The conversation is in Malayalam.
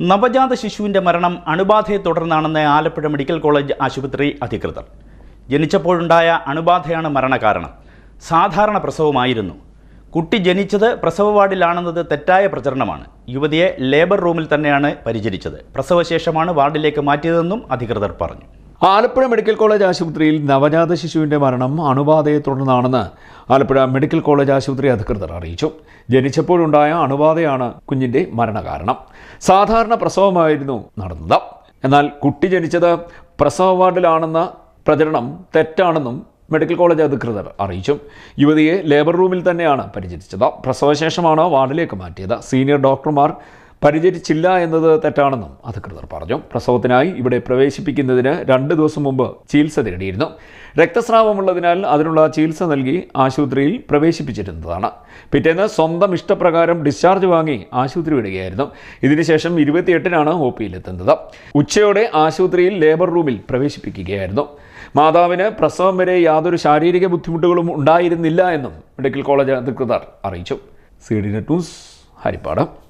നവജാത ശിശുവിന്റെ മരണം അണുബാധയെ തുടർന്നാണെന്ന് ആലപ്പുഴ മെഡിക്കൽ കോളേജ് ആശുപത്രി അധികൃതർ. ജനിച്ചപ്പോഴുണ്ടായ അണുബാധയാണ് മരണകാരണം. സാധാരണ പ്രസവമായിരുന്നു. കുട്ടി ജനിച്ചത് പ്രസവ വാർഡിലാണെന്നത് തെറ്റായ പ്രചരണമാണ്. യുവതിയെ ലേബർ റൂമിൽ തന്നെയാണ് പരിചരിച്ചത്. പ്രസവശേഷമാണ് വാർഡിലേക്ക് മാറ്റിയതെന്നും അധികൃതർ പറഞ്ഞു. ആലപ്പുഴ മെഡിക്കൽ കോളേജ് ആശുപത്രിയിൽ നവജാത ശിശുവിന്റെ മരണം അണുബാധയെ തുടർന്നാണെന്ന് ആലപ്പുഴ മെഡിക്കൽ കോളേജ് ആശുപത്രി അധികൃതർ അറിയിച്ചു. ജനിച്ചപ്പോഴുണ്ടായ അണുബാധയാണ് കുഞ്ഞിന്റെ മരണകാരണം. സാധാരണ പ്രസവമായിരുന്നു നടന്നത്. എന്നാൽ കുട്ടി ജനിച്ചത് പ്രസവ വാർഡിലാണെന്ന പ്രചരണം തെറ്റാണെന്നും മെഡിക്കൽ കോളേജ് അധികൃതർ അറിയിച്ചു. യുവതിയെ ലേബർ റൂമിൽ തന്നെയാണ് പരിചരിച്ചത്. പ്രസവശേഷമാണ് വാർഡിലേക്ക് മാറ്റിയത്. സീനിയർ ഡോക്ടർമാർ പരിചരിച്ചില്ല എന്നത് തെറ്റാണെന്നും അധികൃതർ പറഞ്ഞു. പ്രസവത്തിനായി ഇവിടെ പ്രവേശിപ്പിക്കുന്നതിന് രണ്ട് ദിവസം മുമ്പ് ചികിത്സ തേടിയിരുന്നു. രക്തസ്രാവമുള്ളതിനാൽ അതിനുള്ള ചികിത്സ നൽകി ആശുപത്രിയിൽ പ്രവേശിപ്പിച്ചിരുന്നതാണ്. പിറ്റേന്ന് സ്വന്തം ഇഷ്ടപ്രകാരം ഡിസ്ചാർജ് വാങ്ങി ആശുപത്രി വിടുകയായിരുന്നു. ഇതിനുശേഷം ഇരുപത്തിയെട്ടിനാണ് ഒ പിയിലെത്തുന്നത്. ഉച്ചയോടെ ആശുപത്രിയിൽ ലേബർ റൂമിൽ പ്രവേശിപ്പിക്കുകയായിരുന്നു. മാതാവിന് പ്രസവം വരെ യാതൊരു ശാരീരിക ബുദ്ധിമുട്ടുകളും ഉണ്ടായിരുന്നില്ല എന്നും മെഡിക്കൽ കോളേജ് അധികൃതർ അറിയിച്ചു. C D net news Harippad.